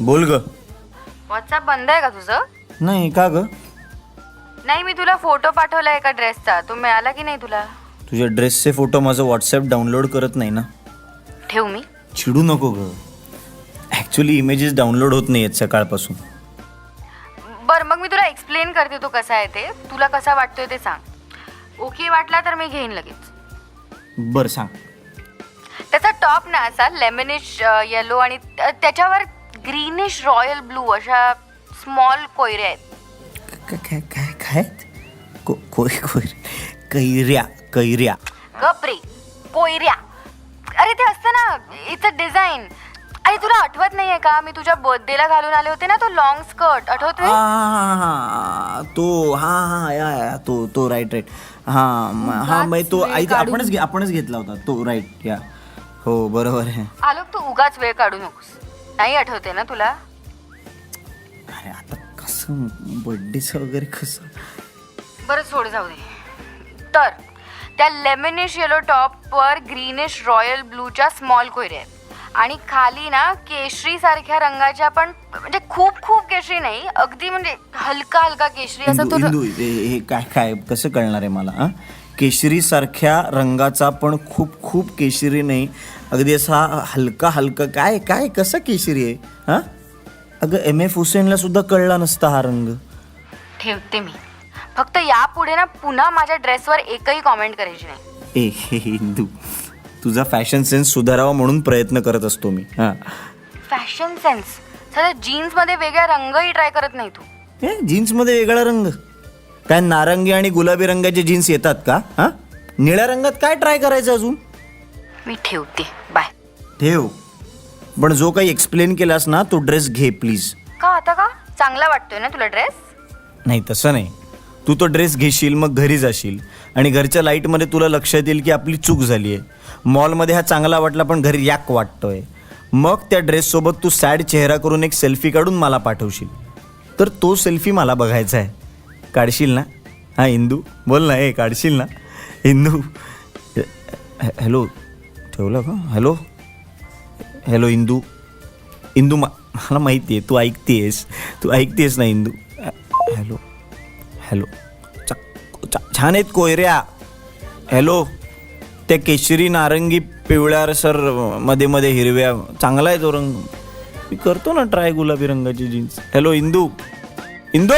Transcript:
बोल ग. व्हॉट्सअप बंद आहे का तुझं? नाही का ग? नाही मी तुला फोटो पाठवला एका ड्रेसचा. तो मिळाला की नाही तुला? तुझ्या ड्रेसचे फोटो माझं व्हॉट्सॲप डाउनलोड करत नाही ना. ठेव मी. चिडू नको ग. ॲक्च्युली इमेजेस डाउनलोड होत नाही आहेत सकाळपासून. बरं मग मी तुला एक्सप्लेन करते तो कसा आहे ते. तुला कसा वाटतोय ते सांग. ओके वाटला तर मी घेईन लगेच. बरं सांग. त्याचा टॉप ना असा लेमनिश येलो आणि त्या- त्याच्यावर ग्रीनिश रॉयल ब्लू अशा स्मॉल कोयऱ्या आहेत. काय काय? काय कैऱ्या कैऱ्या. गपरे कोयऱ्या. अरे ते असतं ना इट्स अ डिझाईन अरे तुला आठवत नाहीये का? मी तुझ्या बर्थडेला घालून आले होते ना तो लॉंग स्कर्ट आठवतोय? हा तो हा हा या या तो तो राईट राईट हा हा मग तो. आपणच आपणच घेतला होता. तो राईट या. हो बरोबर आहे. आलोक तू उगाच वेळ काढू नकोस. नाही आठवते ना तुला? अरे आता कसं? बर्थडेचं वगैरे कसं? बरं सोड जाऊ दे. तर त्या लेमनिश येलो टॉपवर ग्रीनिश रॉयल ब्लूच्या स्मॉल कोयऱ्या आहेत. आणि खाली ना केशरी सारख्या रंगाच्या पण म्हणजे खूप खूप केशरी नाही अगदी म्हणजे हलका हलका केशरी असा हिंदू तो हिंदू हे हे काय काय कसं कळणार आहे मला हा? केशरी सारख्या रंगाचा पण खूप खूप केशरी नाही. अगदी असा हलका हलका काय काय कसं केशरी आहे हा? अगं एम. एफ. हुसेनला सुद्धा कळला नसता हा रंग. ठेवते मी. फक्त यापुढे ना पुन्हा माझ्या ड्रेसवर एकही कॉमेंट करायची नाही. ए हे हिंदू तुझा फॅशन सेन्स सुधारावा म्हणून प्रयत्न करत असतो मी हा. Fashion sense? सध्या जीन्समध्ये वेगळ्या रंगही ट्राय करत नाही तू. ए जीन्समध्ये वेगळा रंग. काय नारंगी आणि गुलाबी रंगाचे जीन्स येतात का? हा? निळ्या रंगात काय ट्राय करायचं अजून? मी ठेवते. बाय ठेव. पण जो काही एक्सप्लेन केलास ना तो ड्रेस घे प्लीज का आता का? चांगला वाटतोय ना तुला ड्रेस नाही तसं नाही. तू तो ड्रेस घेशील मग घरी जाशील. आणि घरच्या लाईटमध्ये तुला लक्षात येईल की आपली चूक झाली आहे मॉलमध्ये हा चांगला वाटला पण घरी याक वाटतोय. मग त्या ड्रेससोबत तू सॅड चेहरा करून एक सेल्फी काढून मला पाठवशील. तर तो सेल्फी मला बघायचा आहे. काढशील ना? हां इंदू बोल ना ए काढशील ना? इंदू हॅलो ठेवलं का? हॅलो हॅलो इंदू इंदू मा मला माहिती आहे तू ऐकतेस तू ऐकतेस ना इंदू? हॅलो हॅलो चा- छान आहेत कोयऱ्या. हॅलो त्या केशरी नारंगी पिवळ्या सरमध्ये मध्ये हिरव्या चांगला आहे तो रंग. मी करतो ना ट्राय गुलाबी रंगाची जीन्स. हॅलो इंदू इंदू!